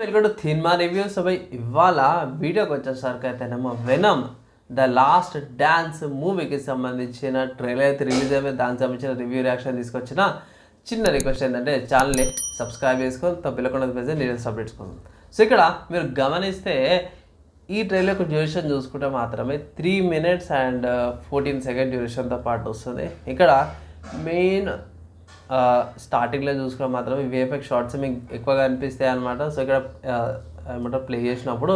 Welcome to cinema reviews అవి ఇవాళ వీడియోకి వచ్చేసరికి అయితేనేమో వెనమ్ ద లాస్ట్ డ్యాన్స్ మూవీకి సంబంధించిన ట్రైలర్ అయితే రిలీజ్ అయిపోయి దానికి సంబంధించిన రివ్యూ రియాక్షన్ తీసుకొచ్చిన చిన్న రిక్వెస్ట్ ఏంటంటే ఛానల్ని సబ్స్క్రైబ్ చేసుకొని తప్పిలకుండా పేజీ నేను సబ్మిట్ సో ఇక్కడ మీరు గమనిస్తే ఈ ట్రైలర్ యొక్క డ్యూరేషన్ చూసుకుంటే మాత్రమే three minutes and fourteen second డ్యూరేషన్తో పాటు వస్తుంది. ఇక్కడ మెయిన్ స్టార్టింగ్లో చూసుకున్న మాత్రమే విఎఫ్ఎక్స్ షార్ట్స్ మీకు ఎక్కువగా అనిపిస్తాయి అనమాట సో ఇక్కడ ఏమంటారు ప్లే చేసినప్పుడు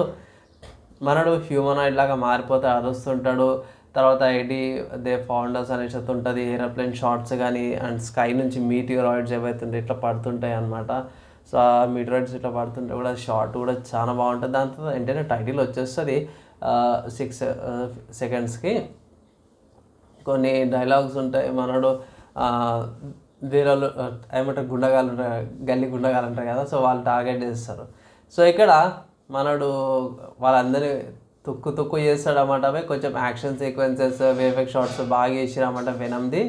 మనడు హ్యూమనాయిడ్ లాగా మారిపోతే అరుస్తుంటాడు. తర్వాత ఐడి దే ఫౌండర్స్ అనేసి ఉంటుంది ఏరోప్లేన్ షార్ట్స్ కానీ అండ్ స్కై నుంచి మీటియోరాయిడ్స్ ఏవైతుంటాయి ఇట్లా పడుతుంటాయి అనమాట సో ఆ మీటియోరాయిడ్స్ ఇట్లా పడుతుంటే కూడా షార్ట్ కూడా చాలా బాగుంటుంది. దాంతో వెంటనే టైటిల్ వచ్చేస్తుంది సిక్స్ సెకండ్స్కి కొన్ని డైలాగ్స్ ఉంటాయి మనడు దేరాలు ఏమంటారు గుండగాలు ఉంటారు గల్లీ గుండగాలు ఉంటారు కదా సో వాళ్ళు టార్గెట్ చేస్తారు. సో ఇక్కడ మనడు వాళ్ళందరి తుక్కు తుక్కు చేస్తాడన్నమాట కొంచెం యాక్షన్ సీక్వెన్సెస్ వేఫెక్ షార్ట్స్ బాగా చేసిరన్నమాట వెనమ్ది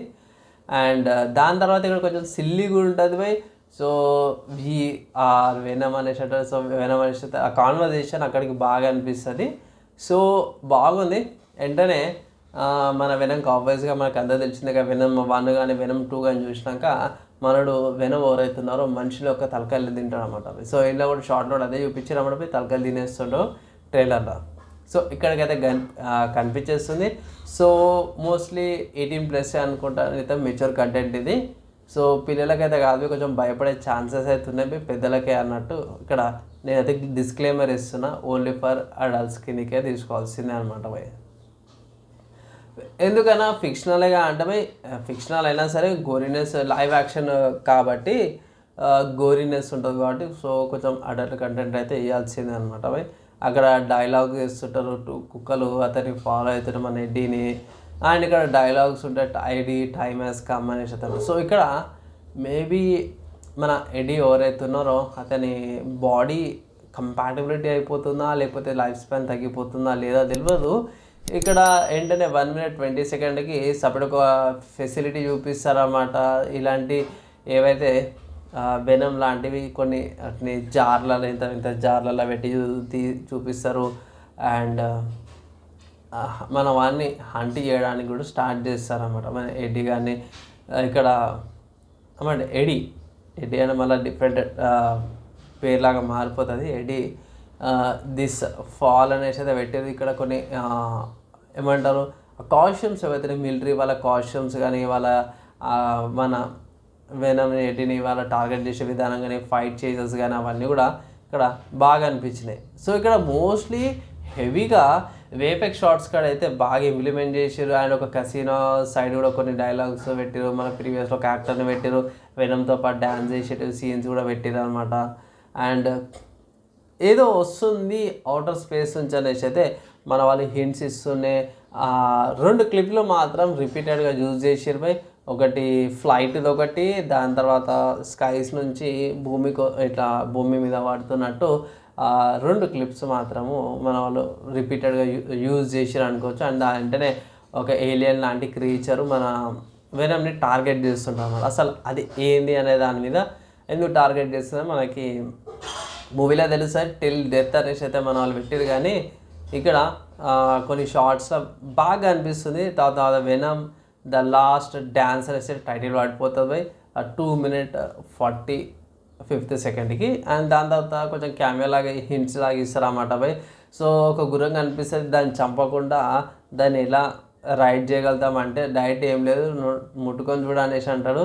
అండ్ దాని తర్వాత ఇక్కడ కొంచెం సిల్లీగా ఉంటుంది by so we are Venom అనేసి అంటారు సో వెనమ్ అనేసి ఆ కాన్వర్జేషన్ అక్కడికి బాగా అనిపిస్తుంది. సో బాగుంది. వెంటనే మన వెనం ఆబ్వియస్గా మనకు అందరూ తెలిసిందే వెనం వన్ కానీ వెనం టూ కానీ చూసినాక మనడు వెనం ఎవరైతున్నారో మనుషుల యొక్క తలకాయలు తింటాడు అనమాట సో ఇలా కూడా షార్ట్లో అదే చూపించారు అన్నమాట తలకాయలు తినేస్తుండో ట్రైలర్లో సో ఇక్కడికైతే కన్ కనిపించేస్తుంది. సో మోస్ట్లీ ఎయిటీన్ ప్లస్ అనుకుంటాను అయితే మెచ్యూర్ కంటెంట్ ఇది. సో పిల్లలకైతే కాదు కొంచెం భయపడే ఛాన్సెస్ అయితే ఉన్నాయి పెద్దలకే అన్నట్టు. ఇక్కడ నేనైతే డిస్క్లైమర్ ఇస్తున్నా ఓన్లీ ఫర్ అడల్ట్స్ కిందకే తీసుకోవాల్సిందే అనమాట భయ్ ఎందుకన్నా ఫిక్షనల్గా అంటే ఫిక్షనల్ అయినా సరే గోరినెస్ లైవ్ యాక్షన్ కాబట్టి గోరినెస్ ఉంటుంది కాబట్టి సో కొంచెం అడల్ట్ కంటెంట్ అయితే వేయాల్సిందే అనమాట భయ్ అక్కడ డైలాగ్ వేస్తుంటారు కుక్కలు అతన్ని ఫాలో అవుతారు మన ఎడ్డీని. అండ్ ఇక్కడ డైలాగ్స్ ఉంటాయి ఐడి టైమ్ యాజ్ కమ్ అనేసి అతను సో ఇక్కడ మేబీ మన ఎడీ ఎవరైతే ఉన్నారో అతని బాడీ కంపాటబిలిటీ అయిపోతుందా లేకపోతే లైఫ్ స్పాన్ తగ్గిపోతుందా లేదా తెలియదు ఇక్కడ ఏంటంటే వన్ మినిట్ ట్వంటీ సెకండ్కి సపరేట్ ఒక ఫెసిలిటీ చూపిస్తారన్నమాట. ఇలాంటి ఏవైతే బెనం లాంటివి కొన్ని అట్ని జార్లలో ఇంత ఇంత జార్లలో పెట్టి చూ- తీ- చూపిస్తారు. అండ్ మనం మన వాడిని హంట్ చేయడానికి కూడా స్టార్ట్ చేస్తారన్నమాట. మన ఎడి కానీ ఇక్కడ అన్నమాట ఎడి ఎడి అని మళ్ళీ డిఫరెంట్ పేర్లాగా మారిపోతుంది. ఎడి దిస్ ఫాల్ అనేసి అయితే పెట్టారు. ఇక్కడ కొన్ని ఏమంటారు కాస్ట్యూమ్స్ ఏవైతే మిలిటరీ వాళ్ళ కాస్ట్యూమ్స్ కానీ వాళ్ళ మన వెనమ్ ఎడిని వాళ్ళ టార్గెట్ చేసే విధానం కానీ ఫైట్ చేసెస్ కానీ అవన్నీ కూడా ఇక్కడ బాగా అనిపించినాయి. సో ఇక్కడ మోస్ట్లీ హెవీగా వేపెక్ షార్ట్స్ కాడ అయితే బాగా ఇంప్లిమెంట్ చేసారు అండ్ ఒక కసినో సైడ్ కూడా కొన్ని డైలాగ్స్ పెట్టారు మన ప్రీవియస్లో ఒక యాక్టర్ని పెట్టారు వెనంతో పాటు డ్యాన్స్ చేసేటివి సీన్స్ కూడా పెట్టారు అనమాట అండ్ ఏదో వస్తుంది అవుటర్ స్పేస్ నుంచి అనేసి అయితే మన వాళ్ళు హింట్స్ ఇస్తూనే రెండు క్లిప్లు మాత్రం రిపీటెడ్గా యూజ్ చేసారు బై ఒకటి ఫ్లైట్ది ఒకటి దాని తర్వాత స్కైస్ నుంచి భూమికి ఇట్లా భూమి మీద పడుతున్నట్టు రెండు క్లిప్స్ మాత్రము మన వాళ్ళు రిపీటెడ్గా యూజ్ చేసారు అనుకోవచ్చు. అండ్ దాని వెంటనే ఒక ఏలియన్ లాంటి క్రీచరు మన వెనమ్ని టార్గెట్ చేస్తుంటారు అన్నమాట. అసలు అది ఏంది అనే దాని మీద ఎందుకు టార్గెట్ చేస్తుందో మనకి మూవీలో తెలుసా? టిల్ డెత్ అనేసి అయితే మన వాళ్ళు పెట్టారు కానీ ఇక్కడ కొన్ని షార్ట్స్లో బాగా అనిపిస్తుంది. తర్వాత వెనమ్ ద లాస్ట్ డ్యాన్స్ అనేసి టైటిల్ పడిపోతుంది by two minute forty fifth సెకండ్కి అండ్ దాని తర్వాత కొంచెం కెమెరా లాగా హింట్స్ లాగా ఇస్తారు అన్నమాట బై. సో ఒక గుర్రం కనిపిస్తుంది దాన్ని చంపకుండా దాన్ని ఎలా రైడ్ చేయగలుగుతాం అంటే డైట్ ఏం లేదు. ముట్టుకొని చూడ అనేసి అంటాడు.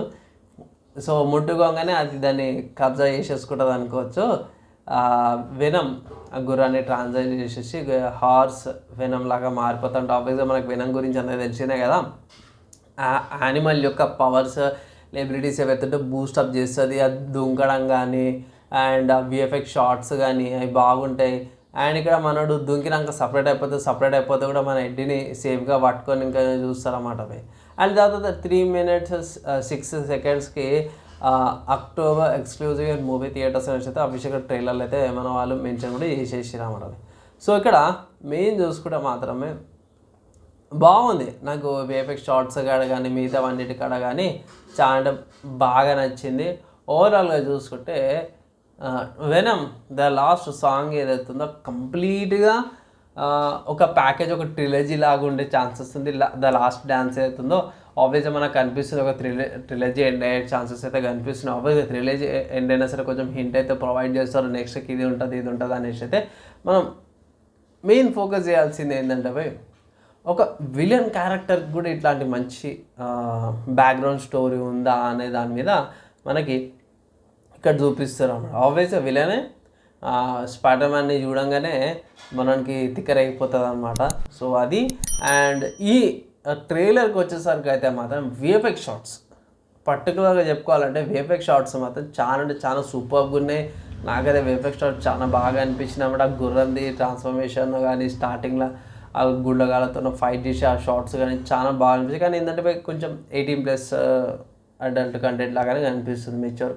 సో ముట్టుకోగానే అది దాన్ని కబ్జా చేసేసుకుంటుంది అనుకోవచ్చు. వెనం ఆ గుర్రాన్ని ట్రాన్స్లేట్ చేసేసి హార్స్ వెనం లాగా మారిపోతాం టాపిక్స్ మనకు వెనం గురించి అనేది తెలిసిందే కదా. యానిమల్ యొక్క పవర్స్ ఎబిలిటీస్ ఏవైతే బూస్టప్ చేస్తుంది. అది దుంకడం కానీ అండ్ విఎఫ్ఎక్స్ షార్ట్స్ కానీ అవి బాగుంటాయి. అండ్ ఇక్కడ మనడు దుంకినాక సపరేట్ అయిపోతే సపరేట్ అయిపోతే కూడా మన ఎడ్డిని సేఫ్గా పట్టుకొని ఇంకా చూస్తారన్నమాట అవి. అండ్ తర్వాత త్రీ మినిట్స్ సిక్స్ సెకండ్స్కి అక్టోబర్ ఎక్స్క్లూజివ్ మూవీ థియేటర్స్ అనేసి అయితే అఫీషియల్ ట్రైలర్లు అయితే మన వాళ్ళు మెన్షన్ కూడా చేసేసిరు అన్నమాట. సో ఇక్కడ మెయిన్ చూసుకుంటే మాత్రమే బాగుంది. నాకు వేపెక్స్ షార్ట్స్ కాడ కానీ మిగతా అన్నిటి కాడ కానీ చాలా బాగా నచ్చింది. ఓవరాల్గా చూసుకుంటే వెనమ్ ద లాస్ట్ సాంగ్ ఏదైతుందో కంప్లీట్గా ఒక ప్యాకేజ్ ఒక ట్రిలజీ లాగా ఉండే ఛాన్సెస్ ఉంది. ద లాస్ట్ డ్యాన్స్ ఏదైతుందో ఆబ్వియస్గా మనకు కనిపిస్తుంది ఒక త్రిలే ట్రిలజీ ఎండ్ అయ్యే ఛాన్సెస్ అయితే కనిపిస్తున్నాయి. ఆబ్వియస్గా త్రిలజీ ఎండ్ అయినా సరే కొంచెం హింట్ అయితే ప్రొవైడ్ చేస్తారు నెక్స్ట్కి ఇది ఉంటుంది ఇది ఉంటుంది అనేసి అయితే మనం మెయిన్ ఫోకస్ చేయాల్సింది ఏంటంటే భయ్ ఒక విలన్ క్యారెక్టర్ కూడా ఇట్లాంటి మంచి బ్యాక్గ్రౌండ్ స్టోరీ ఉందా అనే దాని మీద మనకి ఇక్కడ చూపిస్తారు అన్నమాట. ఆబ్వియస్గా విలనే స్పైడర్ మ్యాన్ని చూడంగానే మనకి తిక్కరైపోతుంది అనమాట సో అది అండ్ ఈ ట్రైలర్కి వచ్చేసరికి అయితే మాత్రం విఎఫ్ఎక్స్ షార్ట్స్ పర్టికులర్గా చెప్పుకోవాలంటే విఎఫ్ఎక్స్ షార్ట్స్ మాత్రం చాలా అంటే చాలా సూపర్గా ఉన్నాయి. నాకైతే విఎఫ్ఎక్స్ షార్ట్స్ చాలా బాగా అనిపించింది అన్నమాట. ఆ గుర్రంది ట్రాన్స్ఫర్మేషన్ కానీ స్టార్టింగ్లో ఆ గుండగాలతో ఫైట్ చేసి ఆ షార్ట్స్ కానీ చాలా బాగా అనిపించింది కానీ ఏంటంటే కొంచెం ఎయిటీన్ ప్లస్ అడల్ట్ కంటెంట్ లాగానే అనిపిస్తుంది మెచ్యూర్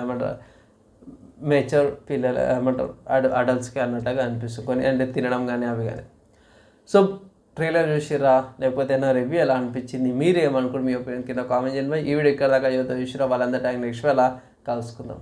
ఏమంటారు? మెచ్యూర్ పిల్లలు ఏమంటారు? అడ అడల్ట్స్కి అన్నట్టుగా అనిపిస్తుంది కొన్ని అంటే తినడం కానీ అవి కానీ. సో ట్రైలర్ చూసిరా లేకపోతే నా రివ్యూ ఎలా అనిపించింది? మీరు మీ ఒపీనియన్ కింద కామెంట్ చేయండి. ఈ వీడియో ఇక్కడ దాకా యువత చూసిరా వాళ్ళందరి టైం నెక్స్ట్ వేళ కలుసుకుందాం.